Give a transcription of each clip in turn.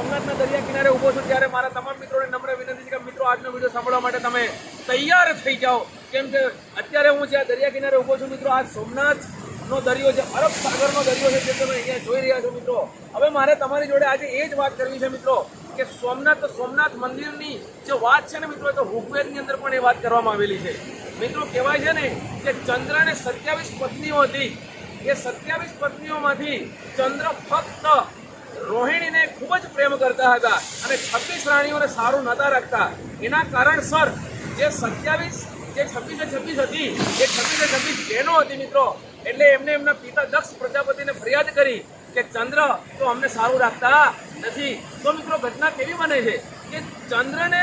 સોમનાથના દરિયા કિનારે ઊભો છું ત્યારે મારા તમામ મિત્રોને નમ્ર વિનંતી છે કે મિત્રો, આજનો વીડિયો સાંભળવા માટે તમે તૈયાર થઈ જાઓ. કેમ કે અત્યારે હું જ્યાં દરિયા કિનારે ઊભો છું મિત્રો, આ સોમનાથનો દરિયો છે, અરબ સાગરનો દરિયો છે જે તમે અહીંયા જોઈ રહ્યા છો મિત્રો. હવે મારે તમારી જોડે આજે એ જ વાત કરવી છે મિત્રો, કે સોમનાથ સોમનાથ મંદિરની જે વાત છે ને મિત્રો તો ઋગ્વેદની અંદર પણ એ વાત કરવામાં આવેલી છે. મિત્રો, કહેવાય છે ને કે ચંદ્રને સત્યાવીસ પત્નીઓ હતી. એ સત્યાવીસ પત્નીઓમાંથી ચંદ્ર ફક્ત રોહિણીને ખૂબ જ પ્રેમ કરતા હતા અને છવ્વીસ રાણીઓને સારું નહોતા રાખતા. એના કારણસર જે સત્યાવીસ, જે છવ્વીસે છવ્વીસ હતી, એ છવ્વીસે છવ્વીસ બહેનો હતી મિત્રો, એટલે એમને એમના પિતા દક્ષ પ્રજાપતિને ફરિયાદ કરી કે, ચંદ્ર, તો અમને સારું રાખતા નથી. તો મિત્રો ઘટના કેવી બને છે કે ચંદ્રને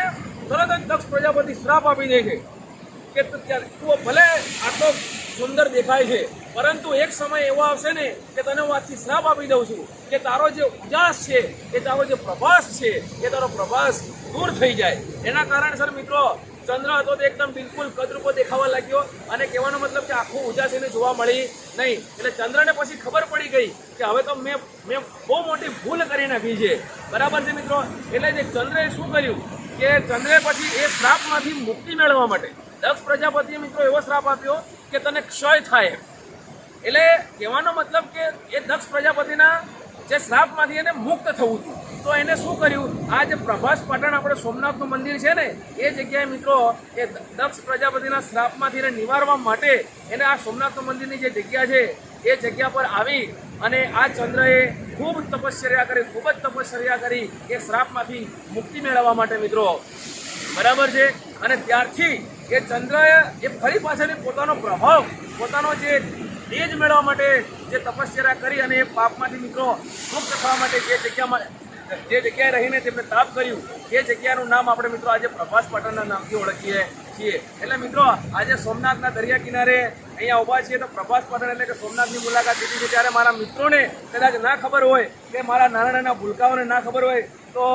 તરત જ દક્ષ પ્રજાપતિ શ્રાપ આપી દે છે કે તું ભલે આટલો સુંદર દેખાય છે પરંતુ એક સમય એવો આવશે ને કે તને હું આજથી શ્રાપ આપી દઉં છું કે તારો જે ઉજાસ છે એ તારો જે પ્રભાસ છે એ તારો પ્રભાસ દૂર થઈ જાય. એના કારણસર મિત્રો, ચંદ્ર હતો તે એકદમ બિલકુલ કદરૂપો દેખાવા લાગ્યો અને કહેવાનો મતલબ કે આખું ઉજાસ એને જોવા મળી નહીં. એટલે ચંદ્રને પછી ખબર પડી ગઈ કે હવે તો મેં મેં બહુ મોટી ભૂલ કરી નાખી છે. બરાબર છે મિત્રો? એટલે જે ચંદ્રએ શું કર્યું કે ચંદ્રે પછી એ શ્રાપમાંથી મુક્તિ મેળવવા માટે દક્ષ પ્રજાપતિએ મિત્રો એવો શ્રાપ આપ્યો કે તને ક્ષય થાય. એટલે કહેવાનો મતલબ કે એ દક્ષ પ્રજાપતિના જે શ્રાપમાંથી એને મુક્ત થવું હતું. તો એને શું કર્યું? આ જે પ્રભાસ પાટણ આપણે સોમનાથનું મંદિર છે ને, એ જગ્યાએ મિત્રો એ દક્ષ પ્રજાપતિના શ્રાપમાંથી એને નિવારવા માટે એને આ સોમનાથનું મંદિરની જે જગ્યા છે, એ જગ્યા પર આવી અને આ ચંદ્રએ ખૂબ તપશ્ચર્યા કરી, ખૂબ જ તપશ્ચર્યા કરી એ શ્રાપમાંથી મુક્તિ મેળવવા માટે મિત્રો. બરાબર છે? અને ત્યારથી એ ચંદ્રએ એ ફરી પાછળની પોતાનો પ્રભાવ, પોતાનો જે તેજ મેળવવા માટે જે તપશ્ચર્યા કરી અને એ પાપમાંથી મિત્રો મુક્ત થવા માટે જે જગ્યામાં જે જગ્યાએ રહીને તેમણે તાપ કર્યું, એ જગ્યાનું નામ આપણે મિત્રો આજે પ્રભાસ પાટણના નામથી ઓળખીએ છીએ. એટલે મિત્રો, આજે સોમનાથના દરિયા કિનારે અહીંયા ઊભા છીએ તો પ્રભાસ પાટણ એટલે કે સોમનાથની મુલાકાત લીધી છે. ત્યારે મારા મિત્રોને કદાચ ના ખબર હોય કે મારા નાના નાના ભૂલકાઓને ના ખબર હોય, તો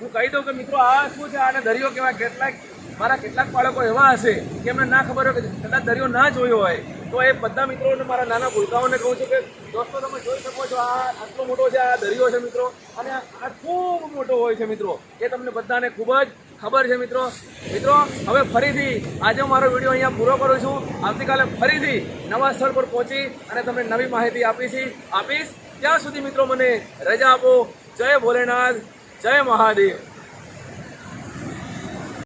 હું કહી દઉં કે મિત્રો, આ શું છે? આને દરિયો કેવા કેટલાક, મારા કેટલાક બાળકો એવા હશે કે એમને ના ખબર હોય કે કદાચ દરિયો ના જોયો હોય. તો એ બધા મિત્રોને મારા નાના ભૂલકાઓને કહું છું કે દોસ્તો, તમે જોઈ શકો છો આ આટલો મોટો છે આ દરિયો છે મિત્રો, અને આ ખૂબ મોટો હોય છે મિત્રો, એ તમને બધાને ખૂબ જ ખબર છે મિત્રો. મિત્રો, હવે ફરીથી આજે મારો વીડિયો અહીંયા પૂરો કરું છું. આવતીકાલે ફરીથી નવા સ્થળ પર પહોંચી અને તમને નવી માહિતી આપીશ. આપીશ. ત્યાં સુધી મિત્રો મને રજા આપો. જય ભોલેનાથ. જય મહાદેવ.